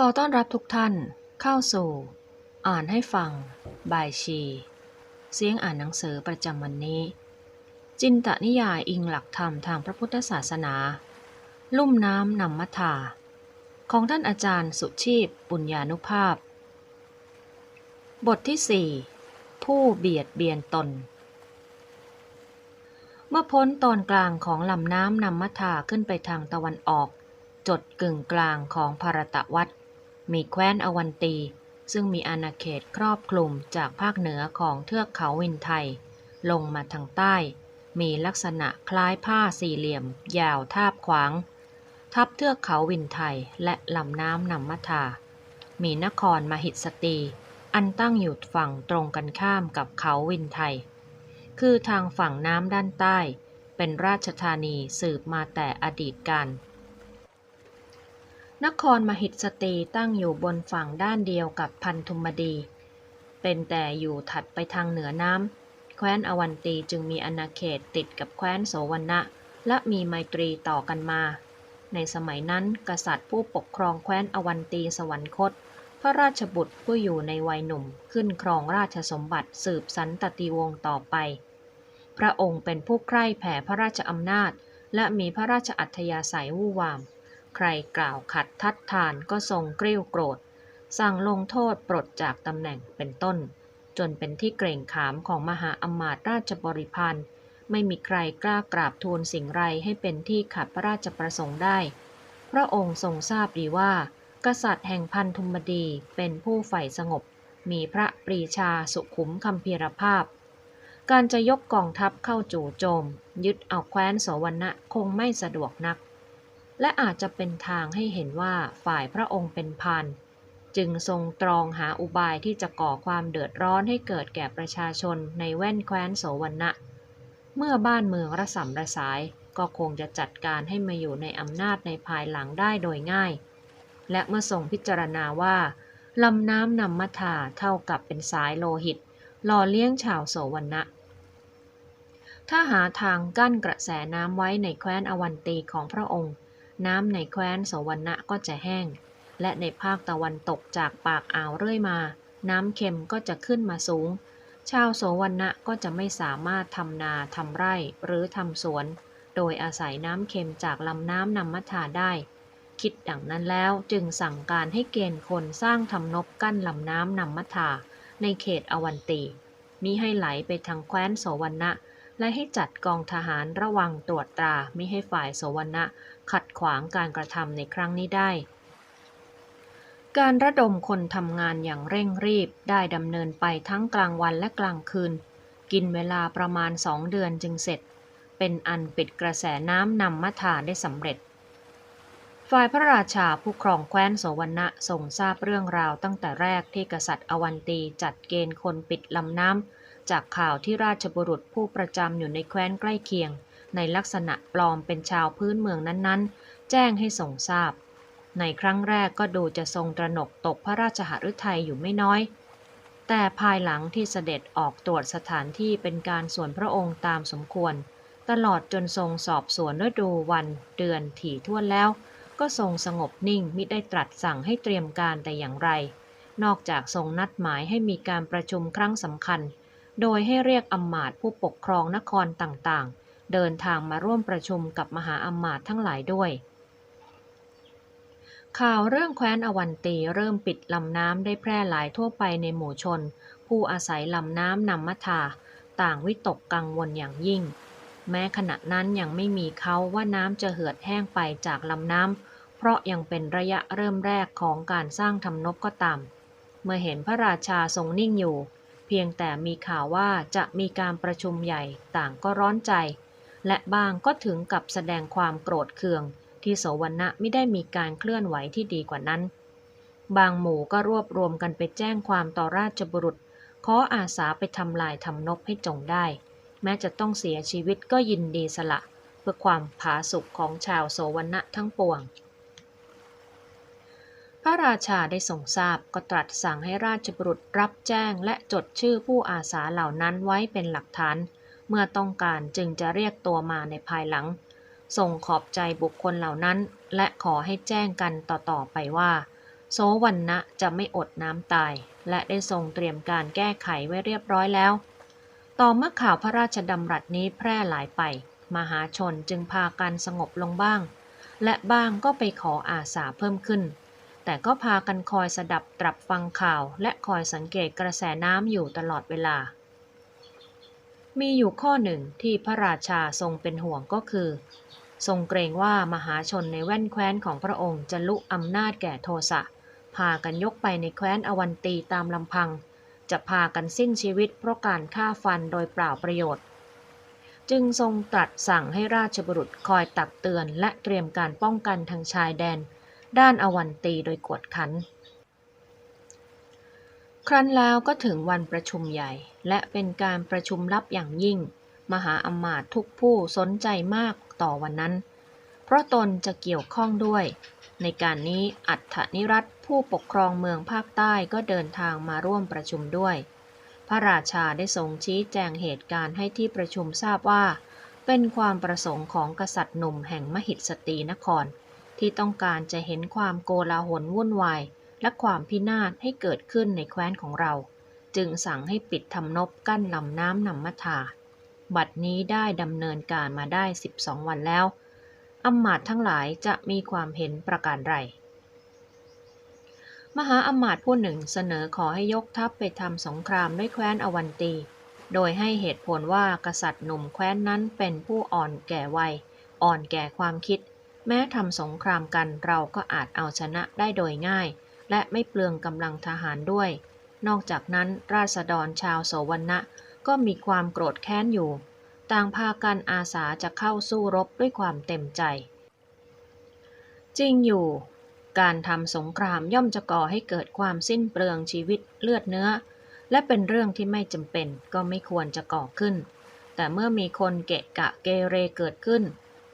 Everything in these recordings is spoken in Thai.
ขอต้อนรับทุกท่านเข้าสู่ อ่านให้ฟัง บายชี เสียงอ่านหนังสือประจำวันนี้ จินตนิยายอิงหลักธรรมทางพระพุทธศาสนา ลุ่มน้ำนำมัทาของท่านอาจารย์สุชีพปุญญานุภาพ บทที่สี่ผู้เบียดเบียนตน เมื่อพ้นตอนกลางของลำน้ำนำมัทาขึ้นไปทางตะวันออก จดกึ่งกลางของภารตะวัด มีแคว้นอวันตี ซึ่งมีอาณาเขตครอบคลุมจากภาคเหนือของเทือกเขาวินไทย ลงมาทางใต้ มีลักษณะคล้ายผ้าสี่เหลี่ยม ยาวทาบขวาง ทับเทือกเขาวินไทยและลำน้ำนำมัทา มีนครมหิตสตี อันตั้งอยู่ฝั่งตรงกันข้ามกับเขาวินไทย คือทางฝั่งน้ำด้านใต้ เป็นราชธานีสืบมาแต่อดีตการ นครมหิตสตีตั้งอยู่บนฝั่งด้านเดียวกับพันธุมดี เป็นแต่อยู่ถัดไปทางเหนือน้ำ แคว้นอวันตีจึงมีอาณาเขตติดกับแคว้นโสวรรณะ และมีไมตรีต่อกันมา ในสมัยนั้นกษัตริย์ผู้ปกครองแคว้นอวันตีสวรรคต พระราชบุตรผู้อยู่ในวัยหนุ่มขึ้นครองราชสมบัติสืบสันตติวงศ์ต่อไป พระองค์เป็นผู้ใคร่แผ่พระราชอำนาจ และมีพระราชอัธยาศัยวู่วาม ใครกล่าวขัดทัดทานก็ทรงเกรี้ยวโกรธ สั่งลงโทษปลดจากตำแหน่งเป็นต้น จนเป็นที่เกรงขามของมหาอมาตราชบริพันธ์ไม่มีใครกล้ากราบทูลสิ่งไรให้เป็นที่ขัดพระราชประสงค์ได้ พระองค์ทรงทราบดีว่า กษัตริย์แห่งพันธุมดีเป็นผู้ใฝ่สงบ มีพระปรีชาสุขุมคำพีรภาพ การจะยกกองทัพเข้าจู่โจม ยึดเอาแคว้นโสวรรณะคงไม่สะดวกนัก และอาจจะเป็นทางให้เห็นว่าฝ่ายพระองค์เป็นพานจึงทรงตรองหาอุบายที่จะก่อความเดือดร้อนให้เกิดแก่ประชาชนในแว่นแคว้นโสวรรณะ เมื่อบ้านเมืองระสำระสายก็คงจะจัดการให้มาอยู่ในอำนาจในภายหลังได้โดยง่าย และเมื่อทรงพิจารณาว่าลำน้ำนำมัทาเท่ากับเป็นสายโลหิต หล่อเลี้ยงชาวโสวรรณะ ถ้าหาทางกั้นกระแสน้ำไว้ในแคว้นอวันตีของพระองค์ น้ำในแคว้นโสวรรณะก็จะแห้ง และในภาคตะวันตกจากปากอ่าวเรื่อยมา น้ำเค็มก็จะขึ้นมาสูง ชาวโสวรรณะก็จะไม่สามารถทำนาทำไร่หรือทำสวน โดยอาศัยน้ำเค็มจากลำน้ำนำมัทาได้ คิดดังนั้นแล้วจึงสั่งการให้เกณฑ์คนสร้างทำนบกั้นลำน้ำนำมัทาในเขตอวันตีมิให้ไหลไปทางแคว้นโสวรรณะและให้จัดกองทหารระวังตรวจตราไม่ให้ฝ่ายโสวรรณะ ขัดขวางการกระทำในครั้งนี้ได้ การระดมคนทำงานอย่างเร่งรีบได้ดำเนินไปทั้งกลางวันและกลางคืน กินเวลาประมาณสองเดือนจึงเสร็จ เป็นอันปิดกระแสน้ำนำมัทาได้สำเร็จ ฝ่ายพระราชาผู้ครองแคว้นโสวรณะทรงทราบเรื่องราวตั้งแต่แรกที่กษัตริย์อวันตีจัดเกณฑ์คนปิดลำน้ำจากข่าวที่ราชบุรุษผู้ประจำอยู่ในแคว้นใกล้เคียง ในลักษณะปลอมเป็นชาวพื้นเมืองนั้นๆ แจ้งให้ทรงทราบ ในครั้งแรกก็ดูจะทรงตระหนกตกพระราชหฤทัยอยู่ไม่น้อย แต่ภายหลังที่เสด็จออกตรวจสถานที่เป็นการส่วนพระองค์ตามสมควร ตลอดจนทรงสอบสวนฤดูวันเดือนถี่ถ้วนแล้ว ก็ทรงสงบนิ่งมิได้ตรัสสั่งให้เตรียมการแต่อย่างไร นอกจากทรงนัดหมายให้มีการประชุมครั้งสำคัญโดยให้เรียกอำมาตย์ผู้ปกครองนครต่างๆ เดินทางมาร่วมประชุมกับมหาอำมาตย์ทั้งหลายด้วย ข่าวเรื่องแคว้นอวันตีเริ่มปิดลำน้ำได้แพร่หลายทั่วไปในหมู่ชน ผู้อาศัยลำน้ำนำมัทาต่างวิตกกังวลอย่างยิ่ง แม้ขณะนั้นยังไม่มีเขาว่าน้ำจะเหือดแห้งไปจากลำน้ำ เพราะยังเป็นระยะเริ่มแรกของการสร้างทำนบก็ตาม เมื่อเห็นพระราชาทรงนิ่งอยู่ เพียงแต่มีข่าวว่าจะมีการประชุมใหญ่ต่างก็ร้อนใจ และบางก็ถึงกับแสดงความโกรธเคือง ที่โสวรรณะไม่ได้มีการเคลื่อนไหวที่ดีกว่านั้น บางหมู่ก็รวบรวมกันไปแจ้งความต่อราชบุรุษ ขออาสาไปทำลายทำนบให้จงได้ แม้จะต้องเสียชีวิตก็ยินดีสละ เพื่อความผาสุกของชาวโสวรรณะทั้งปวง พระราชาได้ทรงทราบก็ตรัสสั่งให้ราชบุรุษรับแจ้งและจดชื่อผู้อาสาเหล่านั้นไว้เป็นหลักฐาน เมื่อต้องการจึงจะเรียกตัวมาในภายหลังทรงขอบใจบุคคลเหล่านั้น และขอให้แจ้งกันต่อๆไปว่าโสวันนะจะไม่อดน้ำตาย และได้ทรงเตรียมการแก้ไขไว้เรียบร้อยแล้ว ต่อเมื่อข่าวพระราชดำรัสนี้แพร่หลายไป มหาชนจึงพากันสงบลงบ้าง และบ้างก็ไปขออาสาเพิ่มขึ้นแต่ก็พากันคอยสดับตรับฟังข่าว และคอยสังเกตกระแสน้ำอยู่ตลอดเวลา มีอยู่ข้อหนึ่งที่พระราชาทรงเป็นห่วงก็คือ ทรงเกรงว่ามหาชนในแว่นแคว้นของพระองค์จะลุกอำนาจแก่โทสะ พากันยกไปในแคว้นอวันตีตามลำพัง จะพากันสิ้นชีวิตเพราะการฆ่าฟันโดยเปล่าประโยชน์ จึงทรงตรัสสั่งให้ราชบุรุษคอยตักเตือนและเตรียมการป้องกันทางชายแดน ด้านอวันตีโดยกวดขัน ครั้นแล้วก็ถึงวันประชุมใหญ่ และเป็นการประชุมลับอย่างยิ่ง มหาอมาตย์ทุกผู้สนใจมากต่อวันนั้น เพราะตนจะเกี่ยวข้องด้วย ในการนี้อัฏฐนิรัตผู้ปกครองเมืองภาคใต้ก็เดินทางมาร่วมประชุมด้วย พระราชาได้ทรงชี้แจงเหตุการณ์ให้ที่ประชุมทราบว่า เป็นความประสงค์ของกษัตริย์หนุ่มแห่งมหิสตีนคร ที่ต้องการจะเห็นความโกลาหลวุ่นวาย และความพินาศให้เกิดขึ้นในแคว้นของเรา จึงสั่งให้ปิดทำนบกั้นลำน้ำนำมัทา บัดนี้ได้ดำเนินการมาได้ 12 วันแล้วอำมาตย์ทั้งหลายจะมีความเห็นประการใดมหาอำมาตย์ผู้หนึ่งเสนอขอให้ยกทัพไปทำสงครามด้วยแคว้นอวันตี โดยให้เหตุผลว่ากษัตริย์หนุ่มแคว้นนั้นเป็นผู้อ่อนแก่วัย อ่อนแก่ความคิด แม้ทำสงครามกันเราก็อาจเอาชนะได้โดยง่าย และไม่เปลืองกำลังทหารด้วย นอกจากนั้นราษฎรชาวโสวรณะก็มีความโกรธแค้นอยู่ ต่างพากันอาสาจะเข้าสู้รบด้วยความเต็มใจ จริงอยู่ การทำสงครามย่อมจะก่อให้เกิดความสิ้นเปลืองชีวิตเลือดเนื้อ และเป็นเรื่องที่ไม่จำเป็นก็ไม่ควรจะก่อขึ้น แต่เมื่อมีคนเกะกะเกเรเกิดขึ้น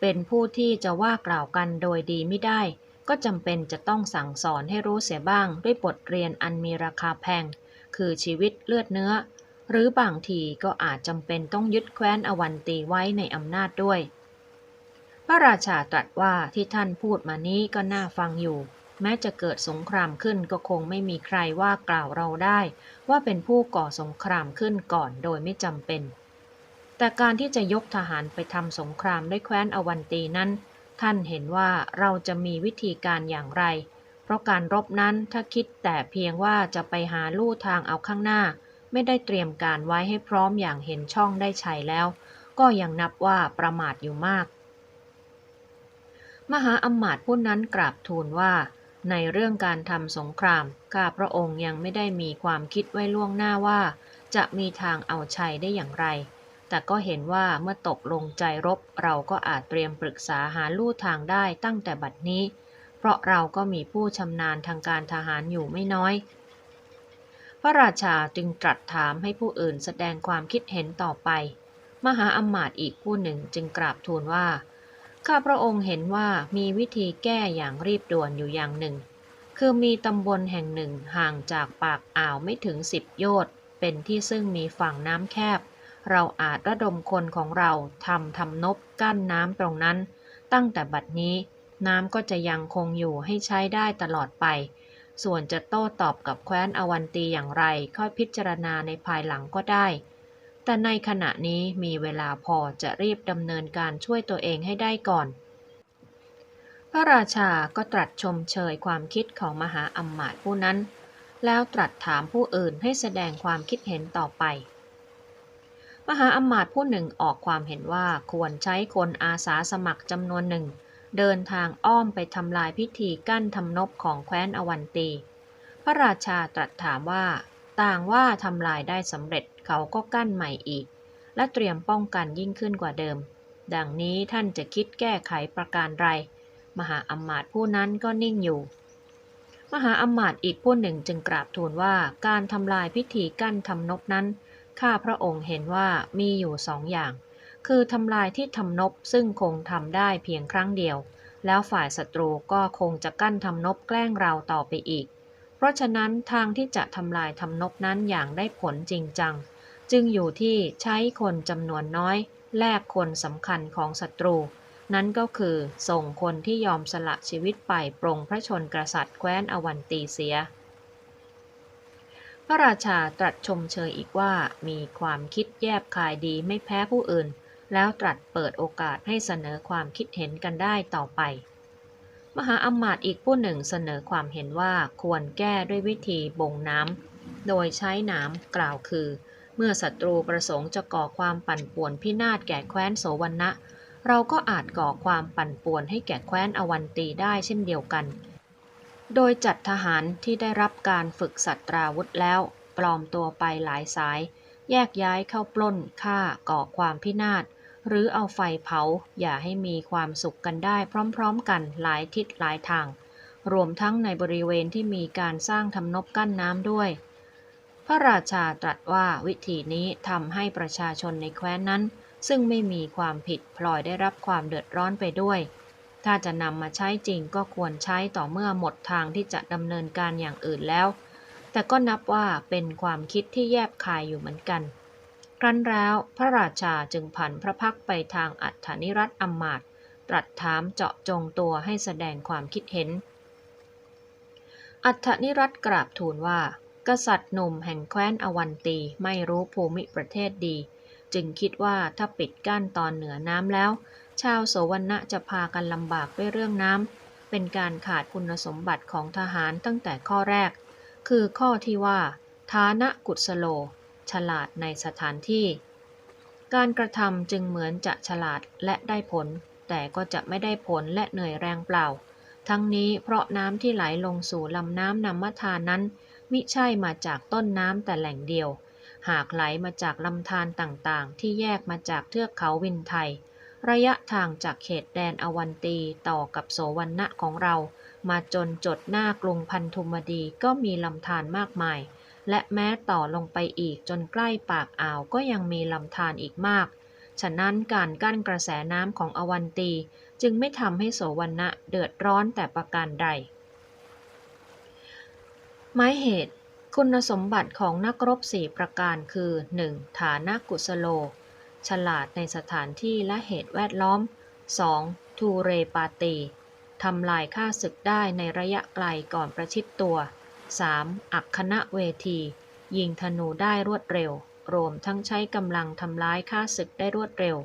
เป็นผู้ที่จะว่ากล่าวกันโดยดีไม่ได้ ก็จำเป็นจะต้องสั่งสอนให้รู้เสียบ้างด้วยบทเรียนอันมีราคาแพง คือชีวิตเลือดเนื้อ หรือบางทีก็อาจจำเป็นต้องยึดแคว้นอวันตีไว้ในอำนาจด้วย พระราชาตรัสว่าที่ท่านพูดมานี้ก็น่าฟังอยู่ แม้จะเกิดสงครามขึ้นก็คงไม่มีใครว่ากล่าวเราได้ ว่าเป็นผู้ก่อสงครามขึ้นก่อนโดยไม่จำเป็น แต่การที่จะยกทหารไปทำสงครามด้วยแคว้นอวันตีนั้น ท่านเห็นว่าเราจะมีวิธีการอย่างไร เพราะการรบนั้นถ้าคิดแต่เพียงว่าจะไปหาลู่ทางเอาข้างหน้า ไม่ได้เตรียมการไว้ให้พร้อมอย่างเห็นช่องได้ชัยแล้ว ก็ยังนับว่าประมาทอยู่มาก มหาอำมาตย์ผู้นั้นกราบทูลว่า ในเรื่องการทำสงครามข้าพระองค์ยังไม่ได้มีความคิดไว้ล่วงหน้าว่า จะมีทางเอาชัยได้อย่างไร แต่ก็เห็นว่าเมื่อตกลงใจรบเราก็อาจเตรียมปรึกษาหาลู่ทางได้ตั้งแต่บัดนี้ เพราะเราก็มีผู้ชำนาญทางการทหารอยู่ไม่น้อย พระราชาจึงตรัสถามให้ผู้อื่นแสดงความคิดเห็นต่อไป มหาอมาตย์อีกผู้หนึ่งจึงกราบทูลว่า ข้าพระองค์เห็นว่ามีวิธีแก้อย่างรีบด่วนอยู่อย่างหนึ่ง คือมีตำบลแห่งหนึ่งห่างจากปากอ่าวไม่ถึงสิบโยชน์เป็นที่ซึ่งมีฝั่งน้ำแคบ เราอาจระดมคนของเราทำทำนบกั้นน้ำตรงนั้น ตั้งแต่บัดนี้น้ำก็จะยังคงอยู่ให้ใช้ได้ตลอดไป ส่วนจะโต้ตอบกับแคว้นอวันตีอย่างไรค่อยพิจารณาในภายหลังก็ได้ แต่ในขณะนี้มีเวลาพอจะรีบดำเนินการช่วยตัวเองให้ได้ก่อน พระราชาก็ตรัสชมเชยความคิดของมหาอำมาตผู้นั้น แล้วตรัสถามผู้อื่นให้แสดงความคิดเห็นต่อไป มหาอมาตย์ผู้หนึ่งออกความเห็นว่าควรใช้คนอาสาสมัครจำนวนหนึ่ง เดินทางอ้อมไปทำลายพิธีกั้นทำนบของแคว้นอวันตี พระราชาตรัสถามว่า ต่างว่าทำลายได้สำเร็จเขาก็กั้นใหม่อีก และเตรียมป้องกันยิ่งขึ้นกว่าเดิม ดังนี้ท่านจะคิดแก้ไขประการไร มหาอมาตย์ผู้นั้นก็นิ่งอยู่ มหาอมาตย์อีกผู้หนึ่งจึงกราบทูลว่าการทำลายพิธีกั้นทำนบนั้น ข้าพระองค์เห็นว่ามีอยู่สองอย่าง คือทำลายที่ทำนบซึ่งคงทำได้เพียงครั้งเดียว แล้วฝ่ายศัตรูก็คงจะกั้นทำนบแกล้งเราต่อไปอีก เพราะฉะนั้นทางที่จะทำลายทำนบนั้นอย่างได้ผลจริงจัง จึงอยู่ที่ใช้คนจำนวนน้อย แลกคนสำคัญของศัตรู นั่นก็คือส่งคนที่ยอมสละชีวิตไปปรงพระชนกษัตริย์แคว้นอวันตีเสีย พระราชาตรัสชมเชยอีกว่ามีความคิดแยบคายดีไม่แพ้ผู้อื่น แล้วตรัสเปิดโอกาสให้เสนอความคิดเห็นกันได้ต่อไป มหาอมาตย์อีกผู้หนึ่งเสนอความเห็นว่าควรแก้ด้วยวิธีบ่งน้ำโดยใช้น้ำกล่าวคือ เมื่อศัตรูประสงค์จะก่อความปั่นป่วนพินาศแก่แคว้นโสวรรณะเราก็อาจก่อความปั่นป่วนให้แก่แคว้นอวันตีได้เช่นเดียวกัน โดยจัดทหารที่ได้รับการฝึกสัตราวุธแล้ว ปลอมตัวไปหลายสาย แยกย้ายเข้าปล้นฆ่าก่อความพินาศ หรือเอาไฟเผา อย่าให้มีความสุขกันได้พร้อมๆกันหลายทิศหลายทาง รวมทั้งในบริเวณที่มีการสร้างทำนบกั้นน้ำด้วย พระราชาตรัสว่าวิธีนี้ทำให้ประชาชนในแคว้นนั้น ซึ่งไม่มีความผิดพลอยได้รับความเดือดร้อนไปด้วย ถ้าจะนำมาใช้จริงก็ควรใช้ต่อเมื่อหมดทางที่จะดำเนินการอย่างอื่นแล้ว แต่ก็นับว่าเป็นความคิดที่แยบคายอยู่เหมือนกัน ครั้นแล้วพระราชาจึงผันพระพักไปทางอัฏฐานิรัตอำมาตตรัสถามเจาะจงตัวให้แสดงความคิดเห็น อัฏฐนิรัตกราบทูลว่า กษัตริย์หนุ่มแห่งแคว้นอวันตีไม่รู้ภูมิประเทศดี จึงคิดว่าถ้าปิดกั้นตอนเหนือน้ำแล้ว ชาวโสวรรณะจะพากันลำบากด้วยเรื่องน้ำ เป็นการขาดคุณสมบัติของทหารตั้งแต่ข้อแรก คือข้อที่ว่า ฐานะกุศโล ฉลาดในสถานที่ การกระทำจึงเหมือนจะฉลาดและได้ผล แต่ก็จะไม่ได้ผลและเหนื่อยแรงเปล่า ทั้งนี้เพราะน้ำที่ไหลลงสู่ลำน้ำนำมทานนั้น มิใช่มาจากต้นน้ำแต่แหล่งเดียว หากไหลมาจากลำธารต่างๆ ที่แยกมาจากเทือกเขาวินไทย ระยะทางจากเขตแดนอวันตีต่อกับโสวรรณะของเรา มาจนจดหน้ากรุงพันธุมดีก็มีลำธารมากมาย และแม้ต่อลงไปอีกจนใกล้ปากอ่าวก็ยังมีลำธารอีกมาก ฉะนั้นการกั้นกระแสน้ำของอวันตีจึงไม่ทำให้โสวรรณะเดือดร้อนแต่ประการใด หมายเหตุ คุณสมบัติของนักรบสี่ประการคือ 1. ฐานะกุสโล ฉลาดในสถานที่และเหตุแวดล้อม 2. ทูเรปาตีทำลายค่าศึกได้ในระยะไกลก่อนประชิดตัว 3. อักขณะเวที ยิงธนูได้รวดเร็ว รวมทั้งใช้กำลังทำร้ายค่าศึกได้รวดเร็ว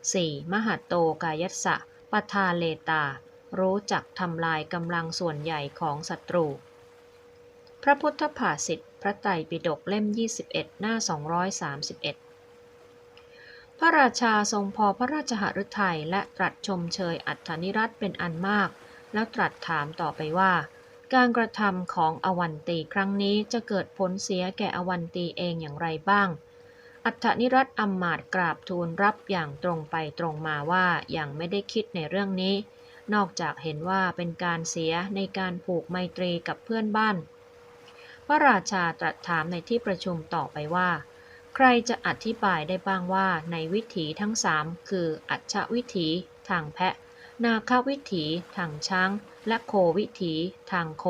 4. มหัตโตกายัสสะปทาเลตา รู้จักทำลายกำลังส่วนใหญ่ของศัตรู พระพุทธภาษิตพระไตรปิฎกเล่ม 21 หน้า 231 ระราชาทรงพอพระราชหฤทัยและตรัสชมเชยอัฏฐนิรัตเป็นอันมาก แล้วตรัสถามต่อไปว่า การกระทำของอวันตีครั้งนี้จะเกิดผลเสียแก่อวันตีเองอย่างไรบ้าง อัฏฐนิรัตอำมาตกราบทูลรับอย่างตรงไปตรงมาว่ายังไม่ได้คิดในเรื่องนี้ นอกจากเห็นว่าเป็นการเสียในการผูกไมตรีกับเพื่อนบ้าน พระราชาตรัสถามในที่ประชุมต่อไปว่า ใครจะอธิบายได้บ้างว่าในวิถีทั้งสามคืออัจฉวิถีทางแพะ นาควิถีทางช้าง และโควิถีทางโค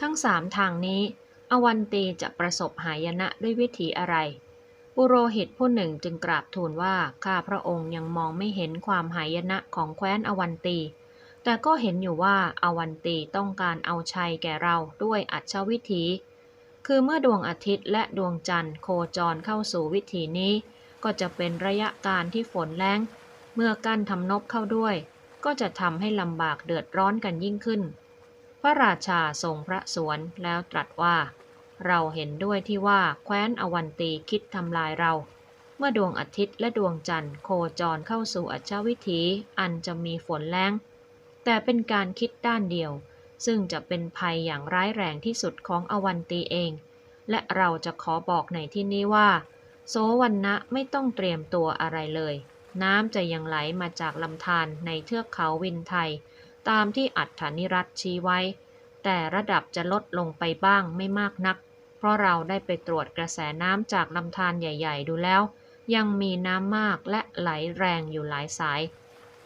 ทั้งสามทางนี้ อวันตีจะประสบหายนะด้วยวิถีอะไร ปุโรหิตผู้หนึ่งจึงกราบทูลว่าข้าพระองค์ยังมองไม่เห็นความหายนะของแคว้นอวันตี แต่ก็เห็นอยู่ว่าอวันตีต้องการเอาชัยแก่เราด้วยอัจฉวิถี คือเมื่อดวงอาทิตย์และดวงจันทร์โคจรเข้าสู่วิถีนี้ ก็จะเป็นระยะการที่ฝนแรงเมื่อกั้นทำนบเข้าด้วย ก็จะทำให้ลำบากเดือดร้อนกันยิ่งขึ้น พระราชาทรงพระสวนแล้วตรัสว่า เราเห็นด้วยที่ว่าแคว้นอวันตีคิดทำลายเรา เมื่อดวงอาทิตย์และดวงจันทร์โคจรเข้าสู่อัจฉวิถีอันจะมีฝนแรงแต่เป็นการคิดด้านเดียว ซึ่งจะเป็นภัยอย่างร้ายแรงที่สุดของอวันตีเอง และเราจะขอบอกในที่นี้ว่า โสวันนะไม่ต้องเตรียมตัวอะไรเลย น้ำจะยังไหลมาจากลำธารในเทือกเขาวินไทย ตามที่อัฏฐานิรัตชี้ไว้ แต่ระดับจะลดลงไปบ้างไม่มากนัก เพราะเราได้ไปตรวจกระแสน้ำจากลำธารใหญ่ ๆ ดูแล้ว ยังมีน้ำมากและไหลแรงอยู่หลายสาย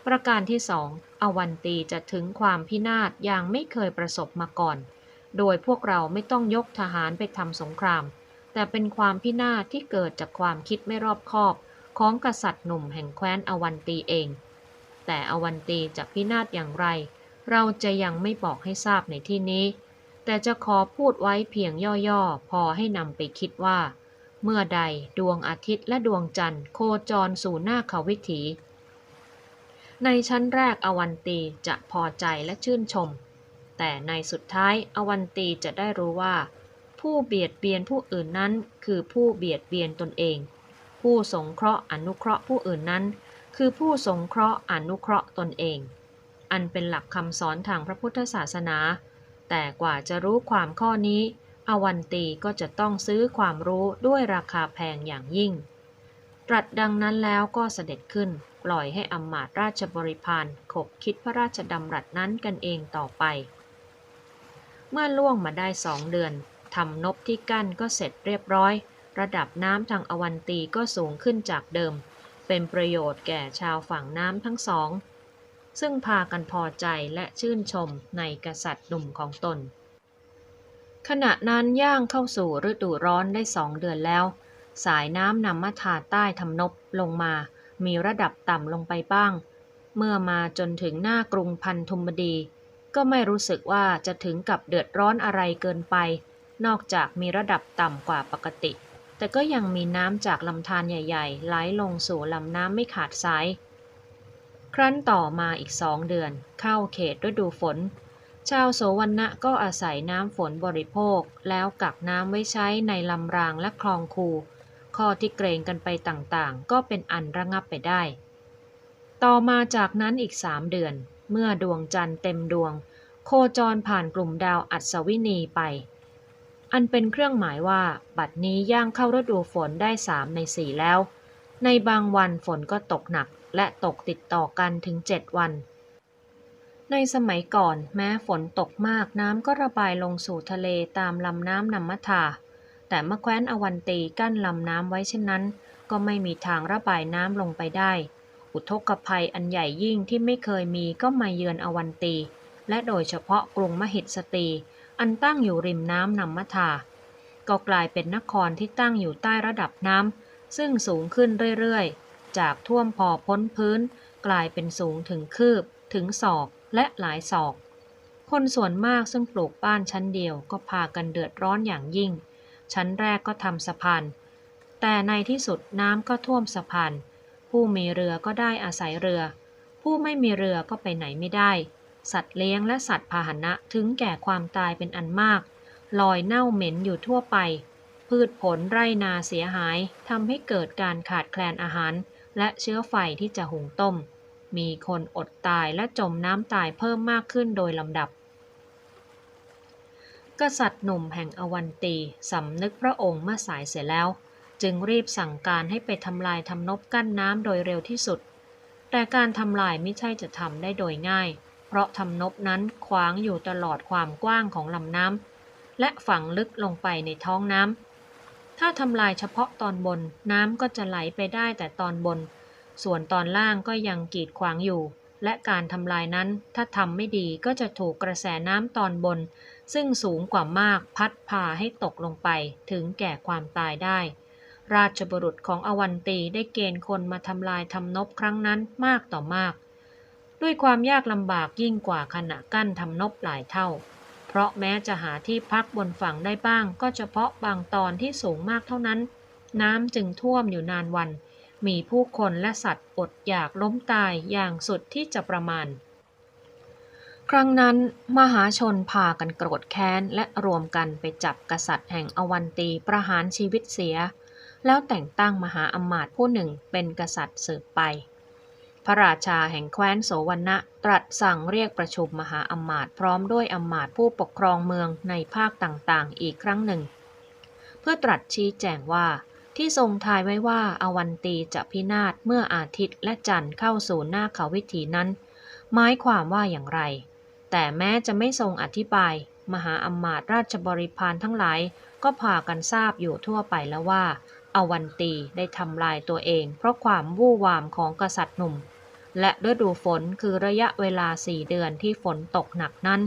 ประการที่สอง อวันตีจะถึงความพินาศอย่างไม่เคยประสบมาก่อน โดยพวกเราไม่ต้องยกทหารไปทำสงคราม แต่เป็นความพินาศที่เกิดจากความคิดไม่รอบคอบ ของกษัตริย์หนุ่มแห่งแคว้นอวันตีเอง แต่อวันตีจะพินาศอย่างไร เราจะยังไม่บอกให้ทราบในที่นี้ แต่จะขอพูดไว้เพียงย่อๆ พอให้นำไปคิดว่า เมื่อใดดวงอาทิตย์และดวงจันทร์โคจรสู่หน้าเขาวิถี ในชั้นแรกอวันตีจะพอใจและชื่นชม แต่ในสุดท้ายอวันตีจะได้รู้ว่า ผู้เบียดเบียนผู้อื่นนั้นคือผู้เบียดเบียนตนเอง ผู้สงเคราะห์อนุเคราะห์ผู้อื่นนั้น คือผู้สงเคราะห์อนุเคราะห์ตนเอง อันเป็นหลักคำสอนทางพระพุทธศาสนา แต่กว่าจะรู้ความข้อนี้ อวันตีก็จะต้องซื้อความรู้ด้วยราคาแพงอย่างยิ่ง ตรัสดังนั้นแล้วก็เสด็จขึ้น ปล่อยให้อำมาตราชบริพารขบคิดพระราชดำรัสนั้นกันเองต่อไป เมื่อล่วงมาได้สองเดือนทำนบที่กั้นก็เสร็จเรียบร้อย ระดับน้ำทางอวันตีก็สูงขึ้นจากเดิม เป็นประโยชน์แก่ชาวฝั่งน้ำทั้งสอง ซึ่งพากันพอใจและชื่นชมในกษัตริย์หนุ่มของตน ขณะนั้นย่างเข้าสู่ฤดูร้อนได้สองเดือนแล้ว สายน้ำนำมาทาใต้ทำนบลงมา มีระดับต่ำลงไปบ้าง เมื่อมาจนถึงหน้ากรุงพันธุมดี ก็ไม่รู้สึกว่าจะถึงกับเดือดร้อนอะไรเกินไป นอกจากมีระดับต่ำกว่าปกติ แต่ก็ยังมีน้ำจากลำธารใหญ่ๆไหลลงสู่ลำน้ำไม่ขาดสาย ครั้นต่อมาอีกสองเดือน เข้าเขตฤดูฝน ชาวโสวรรณะก็อาศัยน้ำฝนบริโภค แล้วกักน้ำไว้ใช้ในลำรางและคลองคู ข้อที่เกรงกันไปต่างๆ ก็เป็นอันระงับไปได้ ต่อมาจากนั้นอีกสามเดือน เมื่อดวงจันทร์เต็มดวง โคจรผ่านกลุ่มดาวอัศวินีไป อันเป็นเครื่องหมายว่า บัดนี้ย่างเข้าฤดูฝนได้สามในสี่แล้ว ในบางวันฝนก็ตกหนักและตกติดต่อกันถึงเจ็ดวันในสมัยก่อนแม้ฝนตกมากน้ำก็ระบายลงสู่ทะเลตามลำน้ำนำมัทา แต่เมื่อแคว้นอวันตีกั้นลำน้ำไว้เช่นนั้น ก็ไม่มีทางระบายน้ำลงไปได้ อุทกภัยอันใหญ่ยิ่งที่ไม่เคยมีก็มาเยือนอวันตี และโดยเฉพาะกรุงมหิตสตี อันตั้งอยู่ริมน้ำนำมัทาก็กลายเป็นนครที่ตั้งอยู่ใต้ระดับน้ำซึ่งสูงขึ้นเรื่อยๆ จากท่วมพอพ้นพื้น กลายเป็นสูงถึงคืบ ถึงศอกและหลายศอก คนส่วนมากซึ่งปลูกบ้านชั้นเดียวก็พากันเดือดร้อนอย่างยิ่ง ชั้นแรกก็ทำสะพาน แต่ในที่สุดน้ำก็ท่วมสะพาน ผู้มีเรือก็ได้อาศัยเรือ ผู้ไม่มีเรือก็ไปไหนไม่ได้ สัตว์เลี้ยงและสัตว์พาหนะถึงแก่ความตายเป็นอันมาก ลอยเน่าเหม็นอยู่ทั่วไป พืชผลไร่นาเสียหายทำให้เกิดการขาดแคลนอาหาร และเชื้อไฟที่จะหุงต้ม มีคนอดตายและจมน้ำตายเพิ่มมากขึ้นโดยลำดับ กษัตริย์หนุ่มแห่งอวันตีสำนึกพระองค์เมื่อสายเสียแล้ว จึงรีบสั่งการให้ไปทำลายทำนบกั้นน้ำโดยเร็วที่สุด แต่การทำลายไม่ใช่จะทำได้โดยง่าย เพราะทำนบนั้นขวางอยู่ตลอดความกว้างของลำน้ำและฝังลึกลงไปในท้องน้ำถ้าทำลายเฉพาะตอนบนน้ำก็จะไหลไปได้แต่ตอนบน ส่วนตอนล่างก็ยังกีดขวางอยู่ และการทำลายนั้นถ้าทำไม่ดีก็จะถูกกระแสน้ำตอนบน ซึ่งสูงกว่ามากพัดพาให้ตกลงไปถึงแก่ความตายได้ ราชบุรุษของอวันตีได้เกณฑ์คนมาทำลายทำนบครั้งนั้นมากต่อมาก ด้วยความยากลำบากยิ่งกว่าขณะกั้นทำนบหลายเท่า เพราะแม้จะหาที่พักบนฝั่งได้บ้าง ก็เฉพาะบางตอนที่สูงมากเท่านั้น น้ำจึงท่วมอยู่นานวัน มีผู้คนและสัตว์อดอยากล้มตายอย่างสุดที่จะประมาณ ครั้งนั้นมหาชนพากันโกรธแค้นและรวมกันไปจับกษัตริย์แห่งอวันตีประหารชีวิตเสีย แล้วแต่งตั้งมหาอมาตย์ผู้หนึ่งเป็นกษัตริย์สืบไป พระราชาแห่งแคว้นโสวรรณะตรัสสั่งเรียกประชุมมหาอมาตย์พร้อมด้วยอมาตย์ผู้ปกครองเมืองในภาคต่างๆ อีกครั้งหนึ่ง เพื่อตรัสชี้แจงว่า ที่ทรงทายไว้ว่าอวันตีจะพินาศเมื่ออาทิตย์และจันทร์เข้าสู่หน้าเขาวิถีนั้น หมายความว่าอย่างไร แต่แม้จะไม่ทรงอธิบาย มหาอำมาตราชบริพารทั้งหลาย ก็พากันทราบอยู่ทั่วไปแล้วว่าอวันตีได้ทำลายตัวเอง เพราะความวู่วามของกษัตริย์หนุ่ม และฤดูฝนคือระยะเวลาสี่เดือนที่ฝนตกหนักนั้น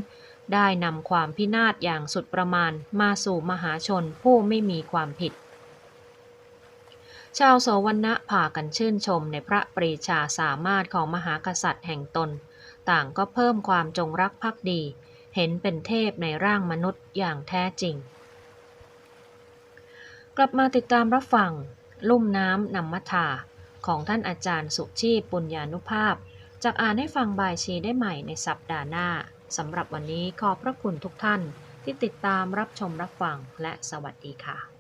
ได้นำความพินาศอย่างสุดประมาณมาสู่มหาชนผู้ไม่มีความผิด ชาวโสวรรณะพากันชื่นชมในพระปรีชาสามารถของมหากษัตริย์แห่งตน ต่างก็เพิ่มความจงรักภักดี เห็นเป็นเทพในร่างมนุษย์อย่างแท้จริง กลับมาติดตามรับฟัง ลุ่มน้ำนำมัทาของท่านอาจารย์สุชีพปุญญานุภาพ จากอ่านให้ฟังบายชีได้ใหม่ในสัปดาห์หน้าสำหรับวันนี้ขอบพระคุณทุกท่านที่ติดตามรับชมรับฟังและสวัสดีค่ะ